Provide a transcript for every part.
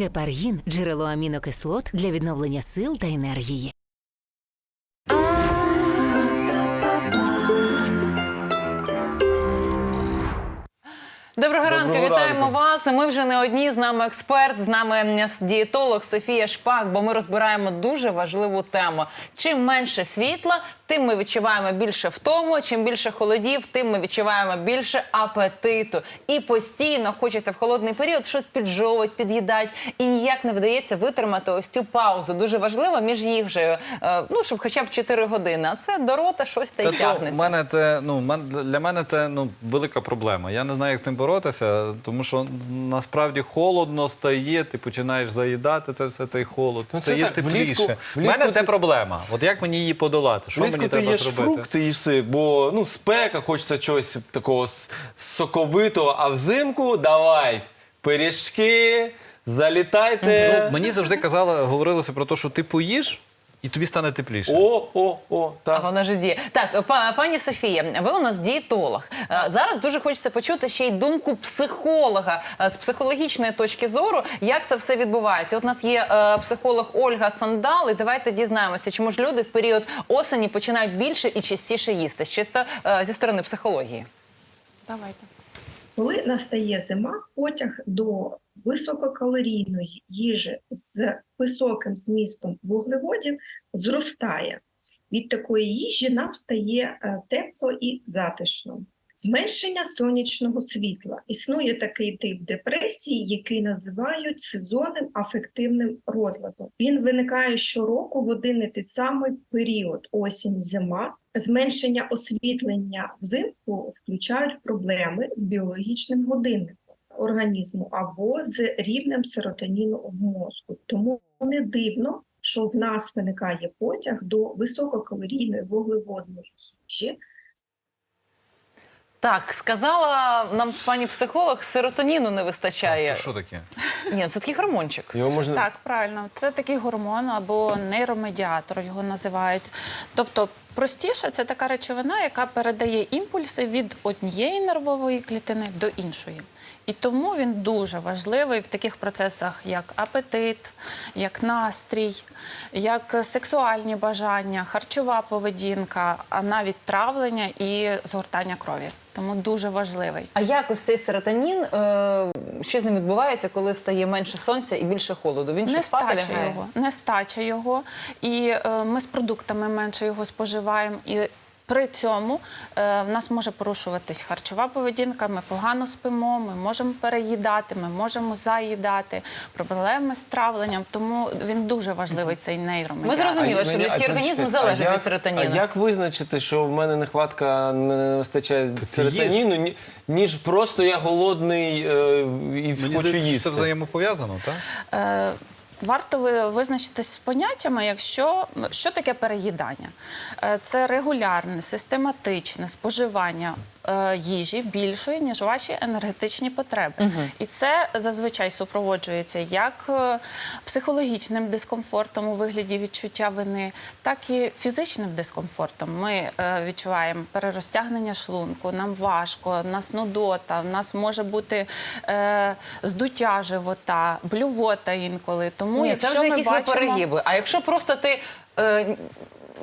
Гепаргін джерело амінокислот для відновлення сил та енергії. Доброго ранку, вітаємо ранку. вас. Ми вже не одні. З нами експерт, з нами дієтолог Софія Шпак. Бо ми розбираємо дуже важливу тему. Чим менше світла, тим ми відчуваємо більше втому. Чим більше холодів, тим ми відчуваємо більше апетиту. І постійно хочеться в холодний період щось піджовувати, під'їдати. І ніяк не вдається витримати ось цю паузу. Дуже важливо між їжею. е, Ну щоб хоча б 4 години. А це до рота щось та й тягнеться. мене це ну для мене це ну велика проблема. Я не знаю, як з тим боротися, тому що насправді холодно стає, ти починаєш заїдати це все цей холод. Ну, це стає так, тепліше. влітку- В мене це проблема. От як мені її подолати? Що Влітку мені ти їш фрукти, їси, бо ну спека, хочеться чогось такого соковитого, а взимку давай пиріжки, залітайте. Ну, мені завжди казали, говорилося про те, що ти поїш і тобі стане тепліше. О, о, о, А так. вона ж діє. Так, па- пані Софія, ви у нас дієтолог. Е, Зараз дуже хочеться почути ще й думку психолога е, з психологічної точки зору, як це все відбувається. От у нас є е, психолог Ольга Сандал, і давайте дізнаємося, чому ж люди в період осені починають більше і частіше їсти. Чисто е, зі сторони психології. Давайте. Коли настає зима, потяг до висококалорійної їжі з високим змістом вуглеводів зростає. Від такої їжі нам стає е, тепло і затишно. Зменшення сонячного світла. Існує такий тип депресії, який називають сезонним афективним розладом. Він виникає щороку в один і той самий період осінь-зима. Зменшення освітлення взимку включають проблеми з біологічним годинником організму або з рівнем серотоніну в мозку. Тому не дивно, що в нас виникає потяг до висококалорійної вуглеводної їжі, Так, сказала нам пані психолог, серотоніну не вистачає. Що таке? Ні, це такий гормончик. Його можна Так, правильно. Це такий гормон або нейромедіатор його називають. Тобто, простіше, це така речовина, яка передає імпульси від однієї нервової клітини до іншої. І тому він дуже важливий в таких процесах, як апетит, як настрій, як сексуальні бажання, харчова поведінка, а навіть травлення і згортання крові. Тому дуже важливий. А як ось цей серотонін, е, що з ним відбувається, коли стає менше сонця і більше холоду? Він що спати Нестача його, нестача його. І е, ми з продуктами менше його споживаємо. І при цьому е, в нас може порушуватись харчова поведінка, ми погано спимо, ми можемо переїдати, ми можемо заїдати, проблеми з травленням. Тому він дуже важливий, цей Ми нейромедіатор. зрозуміли, що людський організм залежить а від серотоніну. А як визначити, що в мене нехватка не вистачає серотоніну, ні- ніж просто я голодний е, і Мені хочу їсти? це взаємопов'язано, так? Варто визначитись з поняттями, якщо що таке переїдання? Е, Це регулярне, систематичне споживання їжі більшої, ніж ваші енергетичні потреби. І це зазвичай супроводжується як е, психологічним дискомфортом у вигляді відчуття вини, так і фізичним дискомфортом. Ми е, відчуваємо перерозтягнення шлунку, нам важко, нас нудота, в нас може бути е, здуття живота, блювота інколи. Тому Ні, якщо це вже ми якісь бачимо... перегиби. А якщо просто ти. Е,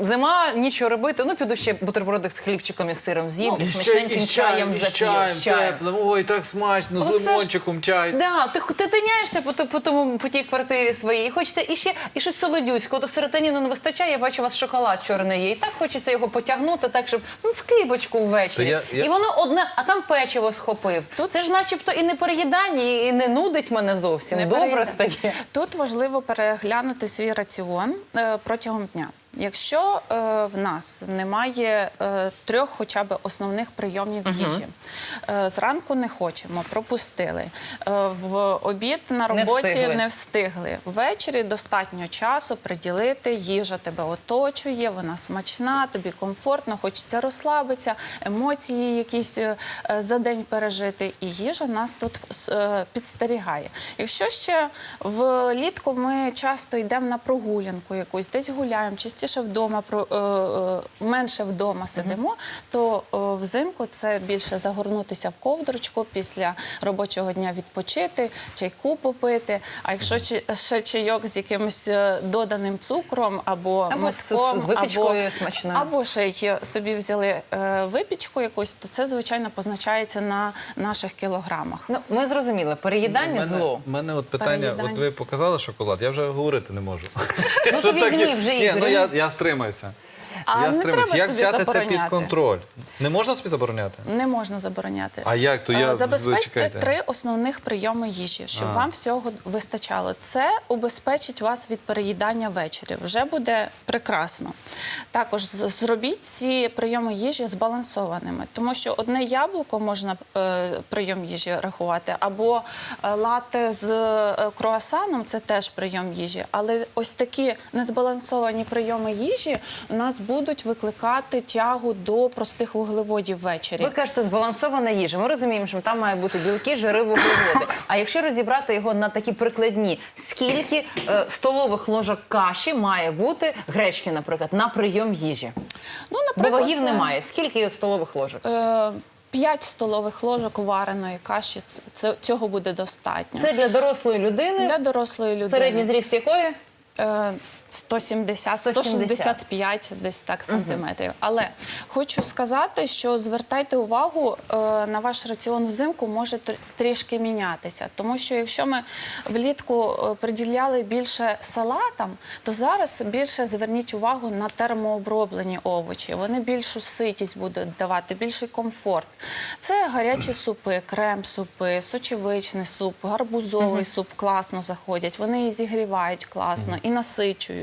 Зима, нічого робити, ну піду ще бутерброди з хлібчиком і сиром з'їм, і смачненьким чаєм зап'ю. з чаєм. Ой, так смачно, Оце ж- лимончиком чай. Да, ти, ти тиняєшся по, по, тому, по тій квартирі своїй, і хочете і ще і щось солодюського, то серотоніну не вистачає, я бачу, у вас шоколад чорний є. І так хочеться його потягнути, так, щоб ну, скибочку ввечері. Я- я- І воно одне, а там печиво схопив. Це ж начебто і не переїдання, і не нудить мене зовсім. Не Добре переїдання. стає. Тут важливо переглянути свій раціон е, протягом дня. Якщо е, в нас немає е, трьох хоча б основних прийомів їжі, е, зранку не хочемо, пропустили, е, в обід на Не роботі встигли. не встигли. Ввечері достатньо часу приділити, їжа тебе оточує, вона смачна, тобі комфортно, хочеться розслабитися, емоції якісь е, е, за день пережити. І їжа нас тут е, підстерігає. Якщо ще влітку ми часто йдемо на прогулянку якусь, десь гуляємо, частіше частіше вдома е, е, менше вдома сидимо, то е, взимку це більше загорнутися в ковдрочку після робочого дня відпочити, чайку попити. А якщо чи- ще чайок з якимось доданим цукром або, миском, або, смачною. або ще й собі взяли випічку якусь, то це звичайно позначається на наших кілограмах. Ну, ми зрозуміли, переїдання зло. У мене от питання, от ви показали шоколад, я вже говорити не можу. Ну то Так, візьмі вже Ні, Ігор. Я стримаюся. А я не стримаюся. треба Як собі взяти це під забороняти. контроль? Не можна собі забороняти? Не можна забороняти. А як? То Е, я- ви Забезпечте чекайте. три основних прийоми їжі, щоб А. вам всього вистачало. Це убезпечить вас від переїдання ввечері. Вже буде прекрасно. Також з- зробіть ці прийоми їжі збалансованими, тому що одне яблуко можна е, прийом їжі рахувати, або е, лате з е, круасаном це теж прийом їжі. Але ось такі незбалансовані прийоми їжі у нас будуть викликати тягу до простих вуглеводів ввечері. Ви кажете, збалансована їжа. Ми розуміємо, що там має бути білки, жири, вуглеводи. А якщо розібрати його на такі прикладні, скільки е, столових ложок каші має бути гречки, наприклад, на прийом їжі? Ну, Бо вагів це, немає. Скільки столових ложок? Е, 5 столових ложок вареної каші це- цього буде достатньо. Це для дорослої людини, для дорослої людини. середній зріст якої? Е, 170, 170. 165 десь так сантиметрів. Але хочу сказати, що звертайте увагу е, на ваш раціон взимку може тр- трішки мінятися. Тому що якщо ми влітку е, приділяли більше салатам, то зараз більше зверніть увагу на термооброблені овочі. Вони більшу ситість будуть давати, більший комфорт. Це гарячі супи, крем-супи, сочевичний суп, гарбузовий суп класно заходять. Вони і зігрівають класно, і насичують.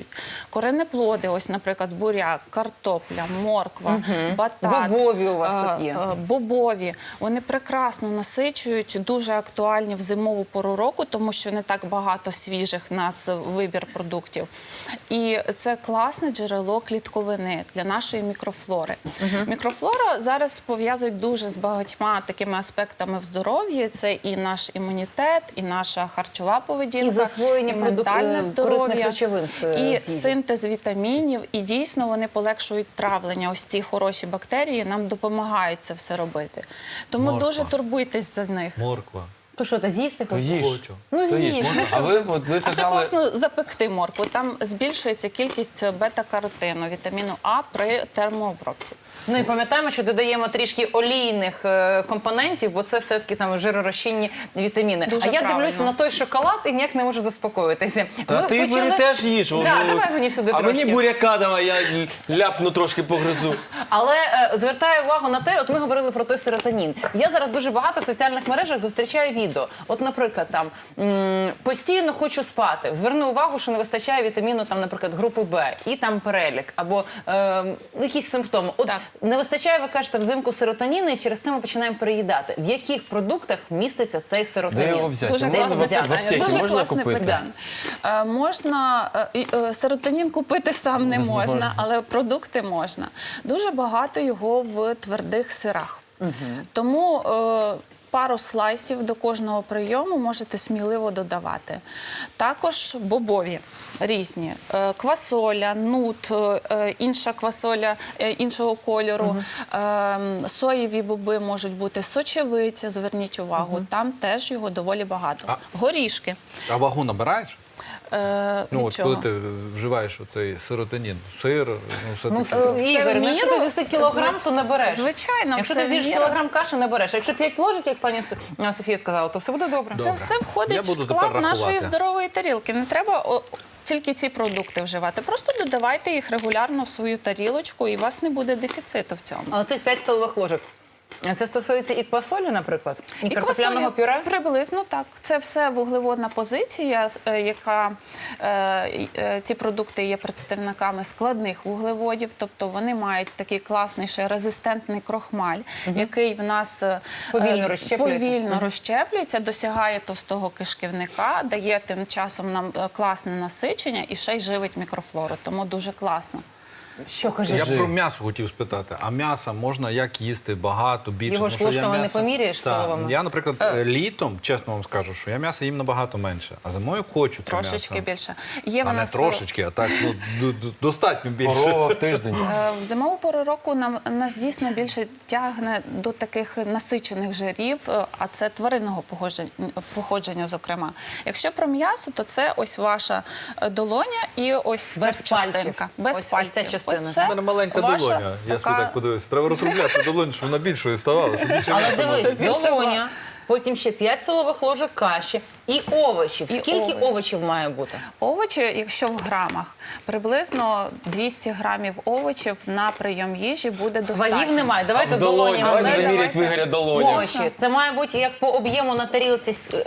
Коренеплоди, ось, наприклад, буряк, картопля, морква, батат. Бобові у вас е, тут є. е, Бобові. Вони прекрасно насичують, дуже актуальні в зимову пору року, тому що не так багато свіжих в нас вибір продуктів. І це класне джерело клітковини для нашої мікрофлори. Мікрофлора зараз пов'язують дуже з багатьма такими аспектами в здоров'ї. Це і наш імунітет, і наша харчова поведінка, І засвоєння і ментальне е, здоров'я, і синтез вітамінів, і дійсно вони полегшують травлення. Ось ці хороші бактерії нам допомагають це все робити. Тому Морква. дуже турбуйтесь за них. Морква. То що, та з'їсти То хочеш? їж. Хочу. Ну То їж. з'їж. А ви, от, ви А ще казали, класно запекти моркву. Там збільшується кількість бета-каротину, вітаміну А при термообробці. Ну і пам'ятаємо, що додаємо трішки олійних е, компонентів, бо це все-таки там жиророзчинні вітаміни. Дуже а я правильно. дивлюся на той шоколад і ніяк не можу заспокоїтися. Та Ми ти почали- мені теж їж. Да, воно- давай мені сюди а трошки. мені буряка давай, я ляпну трошки погризу. Але е, звертаю увагу на те, от ми говорили про той серотонін. Я зараз дуже багато в соціальних мережах зустрічаю відео. От, наприклад, там постійно хочу спати. Зверну увагу, що не вистачає вітаміну, там, наприклад, групи Б, і там перелік, або е, якісь симптоми. От Так. не вистачає, ви кажете, взимку серотоніну, і через це ми починаємо переїдати. В яких продуктах міститься цей Де його взяти? Дуже Можна класне в аптеці? питання. Дуже можна класне купити? питання. Е, можна е, е, серотонін купити сам не можна, але продукти можна. Дуже багато його в твердих сирах. Тому е, пару слайсів до кожного прийому можете сміливо додавати. Також бобові різні. Е, Квасоля, нут, е, е, інша квасоля іншого кольору. угу. Соєві боби можуть бути сочевиця, зверніть увагу. Там теж його доволі багато. Горішки. А вагу набираєш? Е, Ну, від от чого? коли ти вживаєш оцей серотонін, сир, ну все Ну, таке. е, Ігор, ну, якщо ти з'їси кілограм, то набереш. Звичайно, Якщо ти з'їш кілограм каші, набереш. А якщо 5 ложок, як пані Со- а, Софія сказала, то все буде добре. Це все Я входить в буду склад тепер нашої рахувати. здорової тарілки. Не треба о, тільки ці продукти вживати. Просто додавайте їх регулярно в свою тарілочку, і у вас не буде дефіциту в цьому. А оцих 5 столових ложок. Це стосується і квасолі, наприклад, і, картопляного квасоля пюре. Приблизно так. Це все вуглеводна позиція, е, яка е, е, ці продукти є представниками складних вуглеводів, тобто вони мають такий класний ще резистентний крохмаль, який в нас Повільно розщеплюється. повільно Мгм. розщеплюється, досягає товстого кишківника, дає тим часом нам класне насичення і ще й живить мікрофлору. Тому дуже класно. Що кажеш? Я про м'ясо хотів спитати. А м'яса можна як їсти багато, більше? Його ж Тому що я ложками не поміряєш Так. Я, наприклад, е, літом, чесно вам скажу, що я м'яса їм набагато менше. А зимою хочу це Трошечки м'ясо. більше. Є А в не нас, трошечки, а так ну, д- д- достатньо більше. Корова в тиждень. Е, В зимову пору року нам нас дійсно більше тягне до таких насичених жирів, е, а це тваринного походження, походження, зокрема. Якщо про м'ясо, то це ось ваша е, долоня і ось Без ця частинка. Без Ось- ось ця пальців. Частина. це У мене маленька ваша долоня. Я собі така- так подивився. Треба розробляти долоню, щоб вона більшою ставала. Щоб більше Але дивись, долоня, потім ще 5 столових ложок каші і овочів. І Скільки овочі. овочів має бути? Овочі, якщо в грамах, приблизно 200 грамів овочів на прийом їжі буде достатньо. Вагів немає. Давайте долоні. долоні. Давайте вже мірять долоні. Овочі. Це має бути як по об'єму на тарілці е,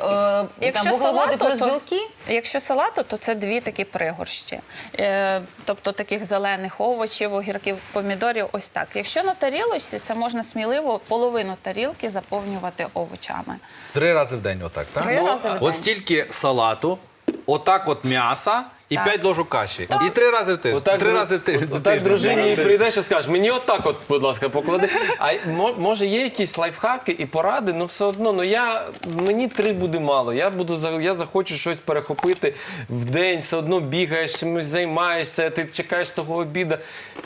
там, вуглеводи салату, плюс то- білки. Якщо салату, то це дві такі пригорщі. Е, тобто таких зелених овочів, огірків, помідорів, ось так. Якщо на тарілочці, це можна сміливо половину тарілки заповнювати овочами. Три рази в день, отак, так? Три рази в От стільки салату, отак от м'яса і Так. п'ять ложок каші. І три рази в тиждень. Отак, три дру- рази в тиждень. Отак дружині прийдеш і скажеш, мені отак от, будь ласка, поклади. А мо- може є якісь лайфхаки і поради, ну все одно, ну я, мені три буде мало. Я буду за- я захочу щось перехопити в день, все одно бігаєш, чимось займаєшся, ти чекаєш того обіду.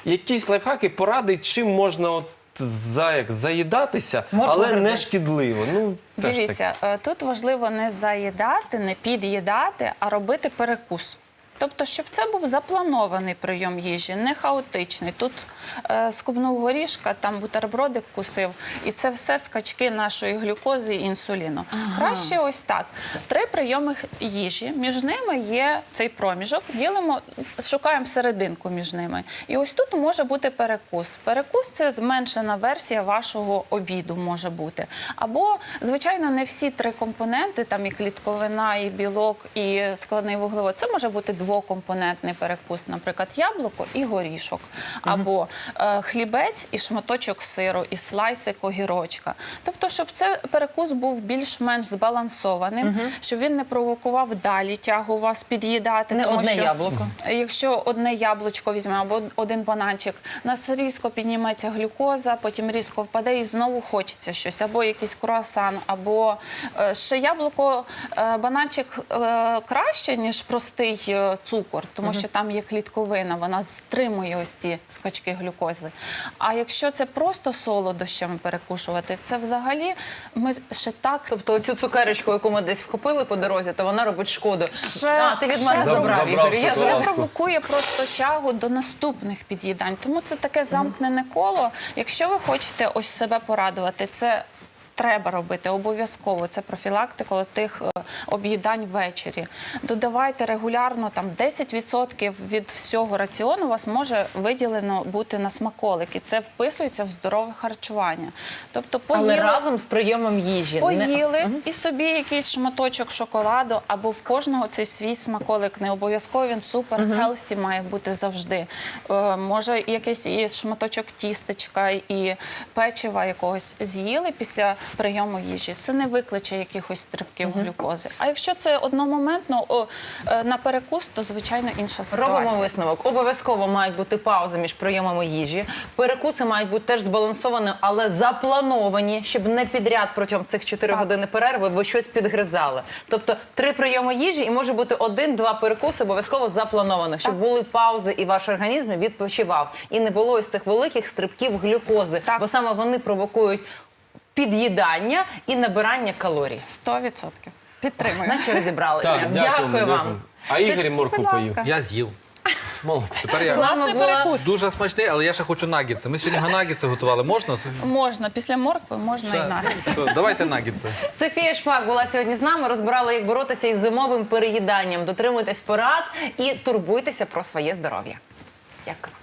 Якісь лайфхаки, поради, чим можна от за, як, заїдатися, але не шкідливо. Ну, теж. Дивіться, е, тут важливо не заїдати, не під'їдати, а робити перекус. Тобто, щоб це був запланований прийом їжі, не хаотичний. Тут е, скубнув горішка, там бутербродик кусив, і це все скачки нашої глюкози і інсуліну. Краще ось так. Три прийоми їжі. Між ними є цей проміжок. Ділимо, шукаємо серединку між ними. І ось тут може бути перекус. Перекус це зменшена версія вашого обіду може бути. Або, звичайно, не всі три компоненти, там і клітковина, і білок, і складний вуглевод. Це може бути двокомпонентний перекус, наприклад, яблуко і горішок, або е, хлібець і шматочок сиру, і слайсик огірочка. Тобто, щоб це перекус був більш-менш збалансованим, щоб він не провокував далі тягу вас під'їдати. Не тому одне що яблуко. Якщо одне яблучко візьмемо або один бананчик, нас різко підніметься глюкоза, потім різко впаде і знову хочеться щось, або якийсь круасан, або е, ще яблуко, е, бананчик е, краще, ніж простий цукор, тому що там є клітковина, вона стримує ось ці скачки глюкози. А якщо це просто солодощами перекушувати, це взагалі ми ще так Тобто цю цукерочку, яку ми десь вхопили по дорозі, то вона робить шкоду. Ще- а, ти від мене забрав Ігор. Я Це провокує просто тягу до наступних під'їдань. Тому це таке замкнене коло. Якщо ви хочете ось себе порадувати, це. Треба робити обов'язково. Це профілактика тих е, об'їдань ввечері. Додавайте регулярно там 10% від всього раціону у вас може виділено бути на смаколики. Це вписується в здорове харчування. Тобто поїли, Але разом з прийомом їжі. Не- Поїли і собі якийсь шматочок шоколаду, або в кожного цей свій смаколик. Не обов'язково він супер хелсі має бути завжди. Е, може, якийсь і шматочок тістечка і печива якогось з'їли після прийому їжі. Це не викличе якихось стрибків глюкози. А якщо це одномоментно о, е, на перекус, то звичайно інша ситуація. Робимо висновок. Обов'язково мають бути паузи між прийомами їжі. Перекуси мають бути теж збалансовані, але заплановані, щоб не підряд протягом цих 4 години перерви ви щось підгризали. Тобто три прийоми їжі і може бути один-два перекуси обов'язково запланованих, щоб були паузи і ваш організм відпочивав. І не було із цих великих стрибків глюкози, Так. бо саме вони провокують під'їдання і набирання калорій. 100%. Підтримую. Наче розібралися. Так, дякую, дякую вам. А Ігор морку поїв. Я з'їв. Молодець. Тепер я Класний перекус. дуже смачний, але я ще хочу наггетси. Ми сьогодні нагідце готували. Можна? Можна. Після моркви можна і наггетси. Давайте нагідце. Софія Шпак була сьогодні з нами, розбирала, як боротися із зимовим переїданням. Дотримуйтесь порад і турбуйтеся про своє здоров'я. Дякую.